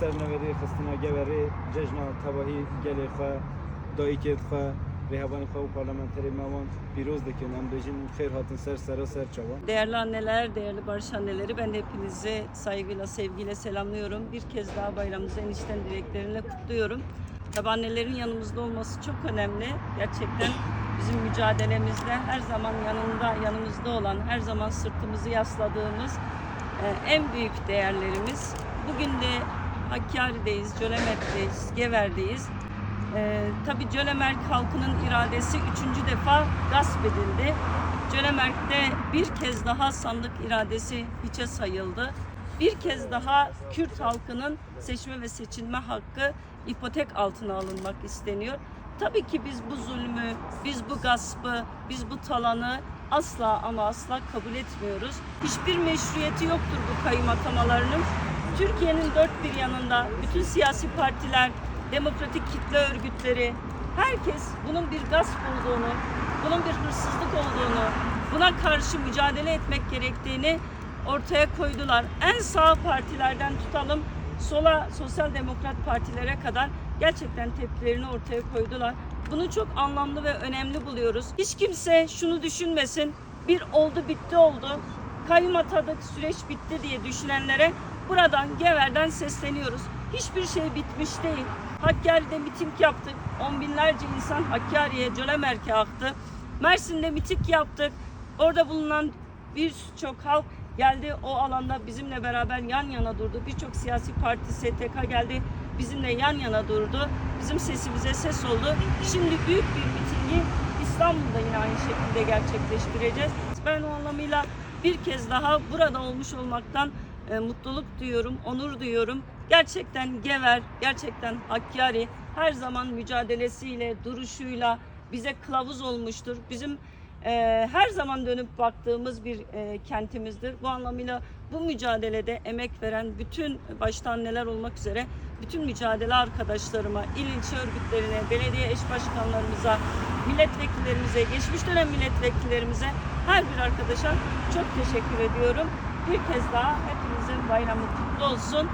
سر نوری خستنا گوری ججنا تباهی گلی خواه دایکت خواه ریحبان خواه و پارلمانتری موان پیروز دکن هم بجین خیر هاتن سر سر و سر çaban. Değerli anneler, değerli barış anneleri ben de hepinizi saygıyla, sevgiyle selamlıyorum. Bir kez daha bayramınızı enişten dileklerimle kutluyorum. Tabi annelerin yanımızda olması çok önemli. Gerçekten bizim mücadelemizde her zaman yanında, yanımızda olan, her zaman sırtımızı yasladığımız e, en büyük değerlerimiz. Bugün de Hakkari'deyiz, Cölemet'teyiz, Gever'deyiz. Ee, tabii Cölemerk halkının iradesi üçüncü defa gasp edildi. Cölemerk'te bir kez daha sandık iradesi hiçe sayıldı. Bir kez daha Kürt halkının seçme ve seçilme hakkı ipotek altına alınmak isteniyor. Tabii ki biz bu zulmü, biz bu gaspı, biz bu talanı asla ama asla kabul etmiyoruz. Hiçbir meşruiyeti yoktur bu kayyum atamalarının. Türkiye'nin dört bir yanında bütün siyasi partiler, demokratik kitle örgütleri, herkes bunun bir gasp olduğunu, bunun bir hırsızlık olduğunu, buna karşı mücadele etmek gerektiğini ortaya koydular. En sağ partilerden tutalım, sola sosyal demokrat partilere kadar gerçekten tepkilerini ortaya koydular. Bunu çok anlamlı ve önemli buluyoruz. Hiç kimse şunu düşünmesin, bir oldu bitti oldu, kayyum atadık süreç bitti diye düşünenlere buradan Gever'den sesleniyoruz. Hiçbir şey bitmiş değil. Hakkari'de miting yaptık. On binlerce insan Hakkari'ye, Cölemerk'e aktı. Mersin'de miting yaptık. Orada bulunan birçok halk geldi o alanda bizimle beraber yan yana durdu. Birçok siyasi parti, STK geldi bizimle yan yana durdu. Bizim sesimize ses oldu. Şimdi büyük bir mitingi İstanbul'da yine aynı şekilde gerçekleştireceğiz. Ben o anlamıyla bir kez daha burada olmuş olmaktan e, mutluluk duyuyorum, onur duyuyorum. Gerçekten Gever, gerçekten Hakkari her zaman mücadelesiyle, duruşuyla bize kılavuz olmuştur. Bizim e, her zaman dönüp baktığımız bir e, kentimizdir. Bu anlamıyla bu mücadelede emek veren bütün başta anneler olmak üzere bütün mücadele arkadaşlarıma, il ilçe örgütlerine, belediye eş başkanlarımıza, milletvekillerimize, geçmiş dönem milletvekillerimize her bir arkadaşa çok teşekkür ediyorum. Bir kez daha hepinizin bayramı kutlu olsun.